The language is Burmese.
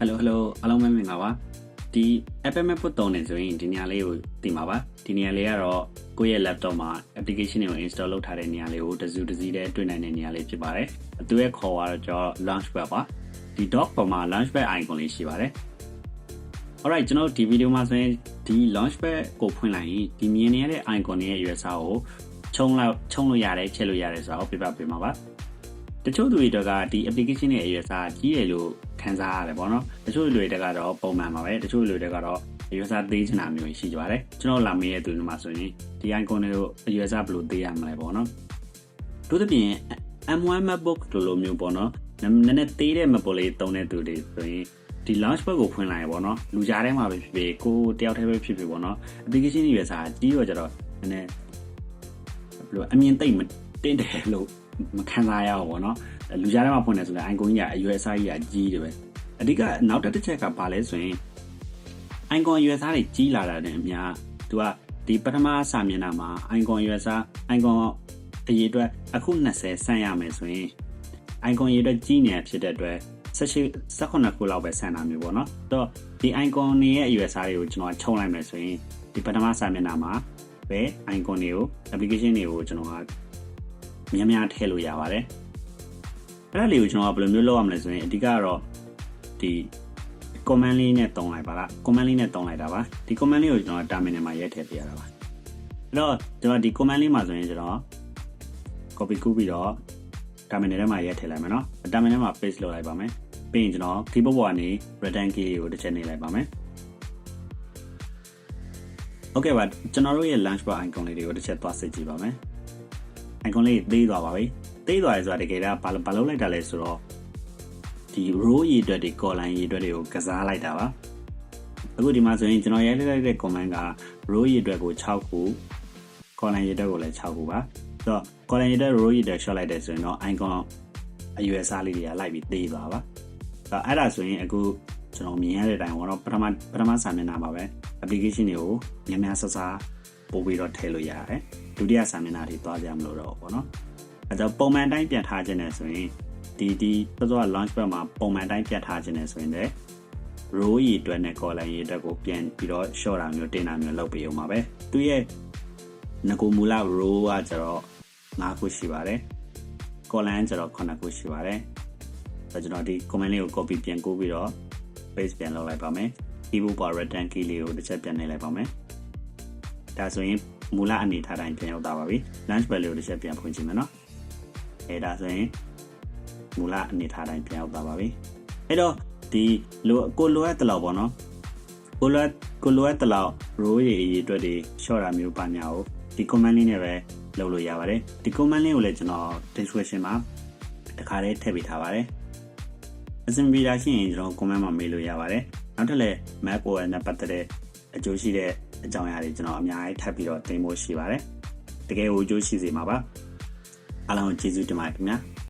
Hello Hello အားလုံးပဲမင်္ဂလာပါဒီ Apple MacBook တုံးနေဆိုရင်ဒီနေရာလေးကိုသိမှာပါဒီနေရာလေးကတော့ကိုယ့်ရဲ့ laptop မှာ application တွေကို install လုပ်ထားတဲ့နေရာလေးကိုတစ်စုတစ်စည်းတည်းတွေ့နိုင်တဲ့နေရာလေးဖြစ်ပါတယ်သူရဲ့ခေါ်ကတော့ကျွန်တော် launchpad ပါဒီ dock ပေါ်မှာ launchpad icon လေးရှိပါတယ် Alright ကျွန်တော်ဒီဗီဒီယိုမှာဆိုရင်ဒီ launchpad ကိုဖွင့်လိုက်ရင်ဒီမြင်နေရတဲ့ icon ရဲ့ရွယ်စားကိုခြုံလောက်ခြုံလို့ရတယ်ချက်လို့ရတယ်ဆိုတော့ပြပြပေးမှာပါ တချို့သူတွေတော့ကဒီ application ရဲ့အရွယ်စားကြီးတယ်လို့ခံစားရတယ်ပေါ့နော်တချို့လူတွေတက်ကတော့ပုံမှန်ပါပဲတချို့လူတွေတက်ကတော့အရွယ်စားသေးချင်တာမျိုးရှိကြပါတယ်ကျွန်တော်လာမေးတဲ့သူတွေမှာဆိုရင်ဒီ icon တွေကိုအရွယ်စားဘယ်လိုသေးရမလဲပေါ့နော်တို့သဖြင့် M1 MacBook တို့လိုမျိုးပေါ့နော်နည်းနည်းသေးတဲ့ MacBook လေးသုံးတဲ့သူတွေဆိုရင်ဒီ launchpad ကိုဖွင့်လိုက်ရပေါ့နော်လူကြားထဲမှာပဲဖြစ်ဖြစ်ကိုတယောက်တည်းပဲဖြစ်ဖြစ်ပေါ့နော် application တွေပဲစားကြီးတော့ကြတော့နည်းနည်းဘယ်လိုအမြင်သိမ့်မတင်းတယ်လို့ မခံစားရဘူးပေါ့နော်လူကြားထဲမှာဖွင့်နေဆိုတော့ icon ကြီးကအရွယ်စားကြီးကကြီးတယ်ပဲအဓိကနောက်တစ်ချက်ကဘာလဲဆိုရင် icon အရွယ်စားတွေကြီးလာတာနဲ့အများသူကဒီပထမစာမျက်နှာမှာ icon အရွယ်စား icon အရေးအတွက်အခု20ဆန့်ရမယ်ဆိုရင် icon ရေးအတွက်ကြီးနေဖြစ်တဲ့အတွက်18 18ခုလောက်ပဲဆန်တာမျိုးပေါ့နော်။တော့ဒီ icon တွေရဲ့အရွယ်စားတွေကိုကျွန်တော်ခြုံလိုက်မယ်ဆိုရင်ဒီပထမစာမျက်နှာမှာပဲ icon တွေကို application တွေကိုကျွန်တော်က များများထည့်လို့ရပါတယ်အဲ့ဒါလေးကိုကျွန်တော်ကဘယ်လိုမျိုးလုပ်ရမလဲဆိုရင်အဓိကတော့ဒီ command လေးနဲ့တုံးလိုက်ပါလား command လေးနဲ့တုံးလိုက်တာပါဒီ command လေးကိုကျွန်တော် terminal မှာရိုက်ထည့်ပေးရတာပါအဲ့တော့ကျွန်တော်ဒီ command လေးမှာဆိုရင်ကျွန်တော် copy ကူးပြီးတော့ terminal ထဲမှာရိုက်ထည့်လိုက်မယ်နော် terminal မှာ paste လုပ်လိုက်ပါမယ်ပြီးရင်ကျွန်တော် keyboard ပေါ်ကနေ return key ကိုတစ်ချက်နှိပ်လိုက်ပါမယ် Okay ပါကျွန်တော်တို့ရဲ့ launch bar icon လေးတွေကိုတစ်ချက်သွားစစ်ကြည့်ပါမယ် icon လေးသေးသွားပါပြီသေးသွားရဆိုတာတကယ်တော့ဘာဘာလုပ်လိုက်တာလဲဆိုတော့ဒီ row ရေးအတွက်တွေ column ရေးအတွက်တွေကိုကစားလိုက်တာပါအခုဒီမှာဆိုရင်ကျွန်တော်ရိုက်လိုက်တဲ့ command က row ရေးအတွက်ကို6ခု column ရေးအတွက်ကိုလည်း6ခုပါဆိုတော့ column ရေးအတွက် row ရေးအတွက် short လိုက်တယ်ဆိုရင်တော့ icon အရွယ်စားလေးတွေကလိုက်ပြီးသေးသွားပါဆိုတော့အဲ့ဒါဆိုရင်အခုကျွန်တော်မြင်ရတဲ့အတိုင်းတော့ပထမပထမစာမျက်နှာမှာပဲ application တွေကိုများများဆဆပို့ပြီးတော့ထည့်လို့ရတယ် ဒုတိယစာမျက်နှာတွေသွားကြမလို့တော့ပေါ့နော်အဲကြောင့်ပုံမှန်တိုင်းပြန်ထားခြင်းနဲ့ဆိုရင်ဒီဒီစောစော launch pad မှာပုံမှန်တိုင်းပြန်ထားခြင်းနဲ့ဆိုရင်လည်း row ရည်အတွက် နဲ့ column ရည်အတွက်ကိုပြန်ပြီးတော့ short တာမျိုးတင်တာမျိုးလုပ်ပေးအောင်ပါပဲသူရဲ့ငကိုမူလ row ကကျတော့9ခုရှိပါတယ် column ကျတော့9ခုရှိပါတယ်ဆိုတော့ကျွန်တော်ဒီ comment လေးကို copy ပြန်ကိုပြီးတော့ paste ပြန်လုပ်လိုက်ပါမယ် keyboard ပေါ် return key လေးကိုတစ်ချက်ပြန်နှိပ်လိုက်ပါမယ်ဒါဆိုရင် မူလအနေထားတိုင်းပြန်ရောက်သွားပါပြီ launch pad လေးကိုတစ်ချက်ပြန်ဖွင့်ကြည့်မယ်နော်အဲဒါဆိုရင်မူလအနေထားတိုင်းပြန်ရောက်သွားပါပြီအဲ့တော့ဒီလိုကိုလိုအပ်တလောက်ပေါ့နော်ကိုလိုအပ်ကိုလိုအပ်တလောက် row ရေအရေးအတွက်တွေ short တာမျိုးပါညာကိုဒီ command လေးနဲ့ပဲလုပ်လို့ရပါတယ်ဒီ command လေးကိုလည်းကျွန်တော် description မှာတခါတည်းထည့်ပေးထားပါတယ်အစင်ဗီဒါရှိရင်ကျွန်တော် comment မှာမေးလို့ရပါတယ်နောက်ထပ်လည်း Mac OS နဲ့ပတ်သက်တဲ့အကျိုးရှိတဲ့ အကြောင်းအရာတွေကျွန်တော်အများကြီးထပ်ပြီးတော့တင်ဖို့ရှိပါတယ်တကယ်ကိုအကျိုးရှိစေမှာပါအားလုံးကျေးဇူးတင်ပါတယ်ခင်ဗျာ